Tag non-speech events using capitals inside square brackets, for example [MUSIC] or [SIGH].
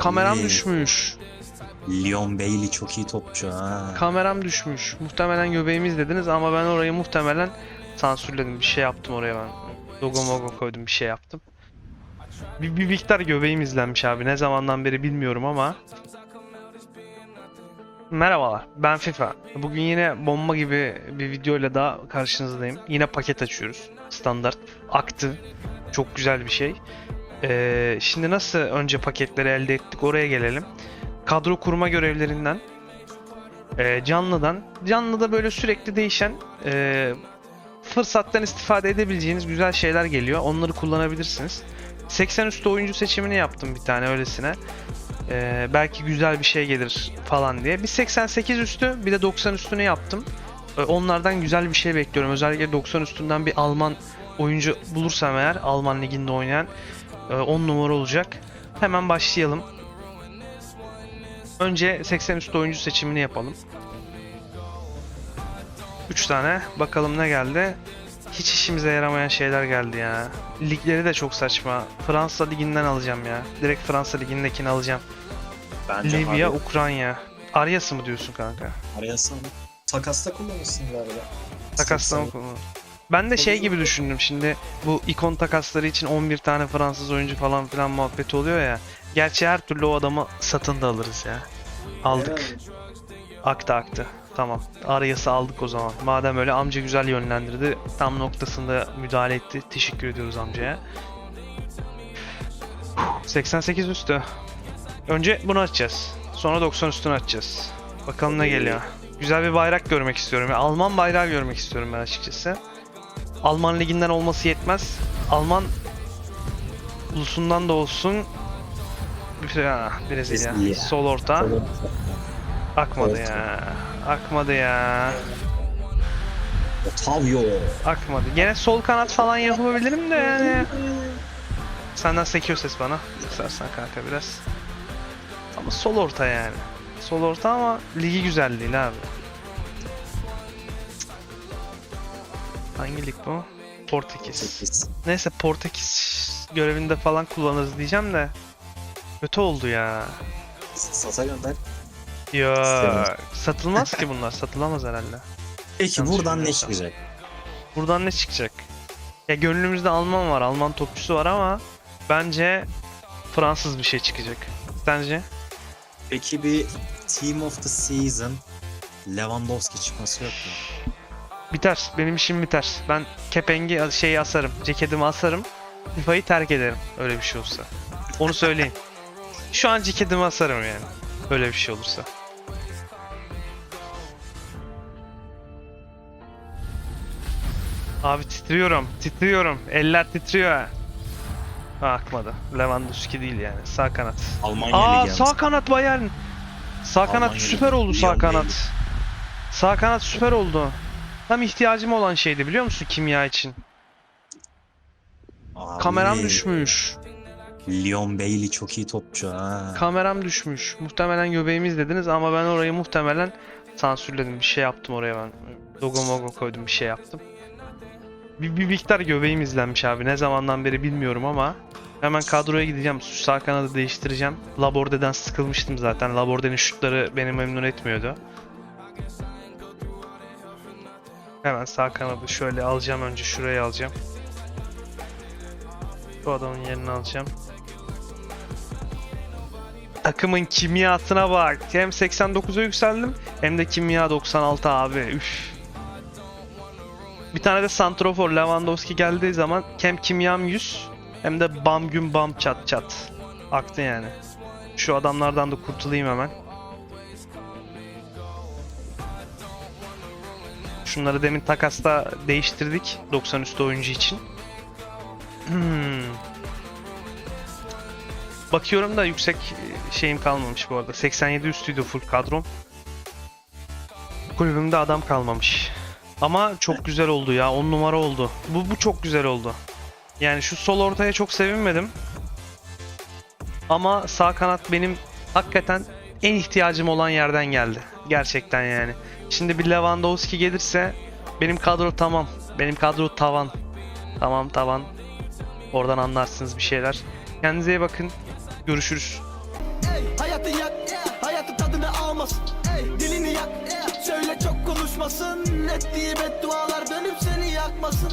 Kameram düşmüş. Leon Bailey çok iyi topçu ha. Kameram düşmüş. Muhtemelen göbeğimi izlediniz ama ben orayı muhtemelen sansürledim. Bir şey yaptım oraya ben. Logo mogo koydum bir şey yaptım. Bir, bir miktar göbeğim izlenmiş abi. Ne zamandan beri bilmiyorum ama. Merhabalar. Ben FIFA. Bugün yine bomba gibi bir videoyla daha karşınızdayım. Yine paket açıyoruz. Standart. Aktı. Çok güzel bir şey. Ee, şimdi nasıl önce paketleri elde ettik oraya gelelim. Kadro kurma görevlerinden e, canlıdan. Canlıda böyle sürekli değişen e, fırsattan istifade edebileceğiniz güzel şeyler geliyor. Onları kullanabilirsiniz. 80 üstü oyuncu seçimini yaptım bir tane öylesine. E, belki güzel bir şey gelir falan diye. Bir 88 üstü bir de 90 üstünü yaptım. E, onlardan güzel bir şey bekliyorum. Özellikle 90 üstünden bir Alman oyuncu bulursam eğer Alman liginde oynayan 10 numara olacak. Hemen başlayalım. Önce 80 üstü oyuncu seçimini yapalım. 3 tane. Bakalım ne geldi. Hiç işimize yaramayan şeyler geldi ya. Ligleri de çok saçma. Fransa liginden alacağım ya. Direkt Fransa ligindekini alacağım. Bence Libya, abi, Ukrayna. Aryası mı diyorsun kanka? araya sen takasta kullanırsın galiba. Takaslama Seksen- konu. Ben de şey gibi düşündüm şimdi bu ikon takasları için 11 tane Fransız oyuncu falan filan muhabbeti oluyor ya. Gerçi her türlü o adamı satın da alırız ya. Aldık. Aktı aktı. Tamam. Aryas'ı aldık o zaman. Madem öyle amca güzel yönlendirdi. Tam noktasında müdahale etti. Teşekkür ediyoruz amcaya. 88 üstü. Önce bunu açacağız. Sonra 90 üstünü açacağız. Bakalım ne geliyor. Güzel bir bayrak görmek istiyorum. Yani Alman bayrağı görmek istiyorum ben açıkçası. Alman liginden olması yetmez. Alman ulusundan da olsun. Ha, Brezilya. Brezilya. Sol orta. Akmadı Orta. ya. Akmadı ya. Otavio. Akmadı. Gene sol kanat falan yapabilirim de yani. Senden sekiyor ses bana. İstersen kanka biraz. Ama sol orta yani. Sol orta ama ligi güzel değil abi. Hangi lig bu? Portekiz. Sekiz. Neyse Portekiz görevinde falan kullanırız diyeceğim de. Kötü oldu ya. Sasa gönder. Ya İstemiyorum. satılmaz ki [LAUGHS] bunlar. Satılamaz herhalde. Peki Yanlış buradan ne çıkacak? Buradan ne çıkacak? Ya gönlümüzde Alman var, Alman topçusu var ama bence Fransız bir şey çıkacak. Sence? Peki bir Team of the Season Lewandowski çıkması yok mu? Biter. Benim işim biter. Ben kepengi şeyi asarım. Ceketimi asarım. FIFA'yı terk ederim. Öyle bir şey olursa. Onu söyleyeyim. Şu an ceketimi asarım yani. Öyle bir şey olursa. Abi titriyorum. Titriyorum. Eller titriyor. ha. Ha, akmadı. Lewandowski değil yani. Sağ kanat. Almanya Aa sağ yalnız. kanat Bayern. Sağ kanat Almanya süper Ligi, oldu sağ kanat. Sağ kanat süper oldu. Tam ihtiyacım olan şeydi biliyor musun kimya için? Abi, Kameram düşmüş. Leon Bailey çok iyi topçu ha. Kameram düşmüş. Muhtemelen göbeğimi izlediniz ama ben orayı muhtemelen sansürledim. Bir şey yaptım oraya ben. Logo mogo koydum bir şey yaptım. Bir, bir miktar göbeğim izlenmiş abi. Ne zamandan beri bilmiyorum ama. Hemen kadroya gideceğim. Sağ kanadı değiştireceğim. Laborde'den sıkılmıştım zaten. Laborde'nin şutları beni memnun etmiyordu. Hemen sağ kanadı şöyle alacağım önce. Şuraya alacağım. Bu adamın yerini alacağım. Takımın kimyasına bak. Hem 89'a yükseldim hem de kimya 96 abi. Üf. Bir tane de Santrofor Lewandowski geldiği zaman hem kimyam 100 hem de bam gün bam çat çat. Aktı yani. Şu adamlardan da kurtulayım hemen. Şunları demin takasta değiştirdik 90 üstü oyuncu için. Hmm. Bakıyorum da yüksek şeyim kalmamış bu arada. 87 üstüydü full kadrom. Kulübümde adam kalmamış. Ama çok güzel oldu ya. 10 numara oldu. Bu, bu çok güzel oldu. Yani şu sol ortaya çok sevinmedim. Ama sağ kanat benim hakikaten en ihtiyacım olan yerden geldi. Gerçekten yani. Şimdi bir Lewandowski gelirse benim kadro tamam. Benim kadro tavan. Tamam tavan. Oradan anlarsınız bir şeyler. Kendinize iyi bakın. Görüşürüz. hayatı yak Hayatı tadını almasın Dilini yak Söyle çok konuşmasın Ettiği beddualar dönüp seni yakmasın